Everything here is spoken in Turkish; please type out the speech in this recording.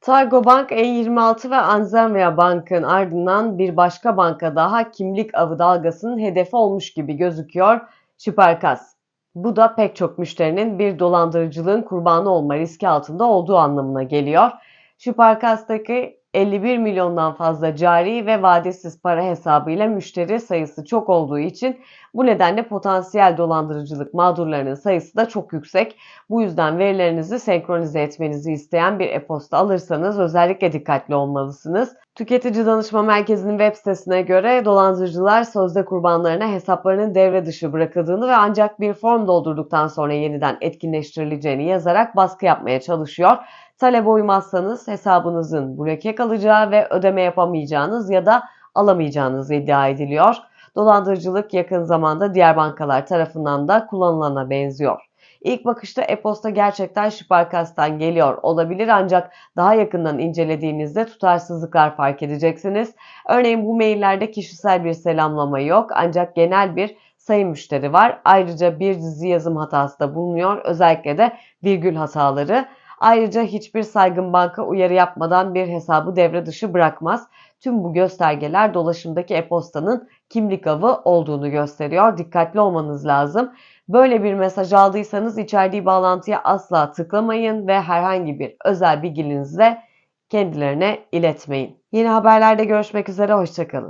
Targo Bank, E26 ve Anzemya Bank'ın ardından bir başka banka daha kimlik avı dalgasının hedefi olmuş gibi gözüküyor Süperkas. Bu da pek çok müşterinin bir dolandırıcılığın kurbanı olma riski altında olduğu anlamına geliyor. Süperkas'taki 51 milyondan fazla cari ve vadesiz para hesabıyla müşteri sayısı çok olduğu için bu nedenle potansiyel dolandırıcılık mağdurlarının sayısı da çok yüksek. Bu yüzden verilerinizi senkronize etmenizi isteyen bir e-posta alırsanız özellikle dikkatli olmalısınız. Tüketici Danışma Merkezi'nin web sitesine göre dolandırıcılar sözde kurbanlarına hesaplarının devre dışı bırakıldığını ve ancak bir form doldurduktan sonra yeniden etkinleştirileceğini yazarak baskı yapmaya çalışıyor. Talebe uymazsanız hesabınızın bloke kalacağı ve ödeme yapamayacağınız ya da alamayacağınız iddia ediliyor. Dolandırıcılık yakın zamanda diğer bankalar tarafından da kullanılana benziyor. İlk bakışta e-posta gerçekten Süperkas'tan geliyor olabilir ancak daha yakından incelediğinizde tutarsızlıklar fark edeceksiniz. Örneğin bu maillerde kişisel bir selamlama yok ancak genel bir sayın müşteri var. Ayrıca bir dizi yazım hatası da bulunuyor. Özellikle de virgül hataları. Ayrıca hiçbir saygın banka uyarı yapmadan bir hesabı devre dışı bırakmaz. Tüm bu göstergeler dolaşımdaki e-postanın kimlik avı olduğunu gösteriyor. Dikkatli olmanız lazım. Böyle bir mesaj aldıysanız içerdiği bağlantıya asla tıklamayın ve herhangi bir özel bilginizi de kendilerine iletmeyin. Yeni haberlerde görüşmek üzere, hoşçakalın.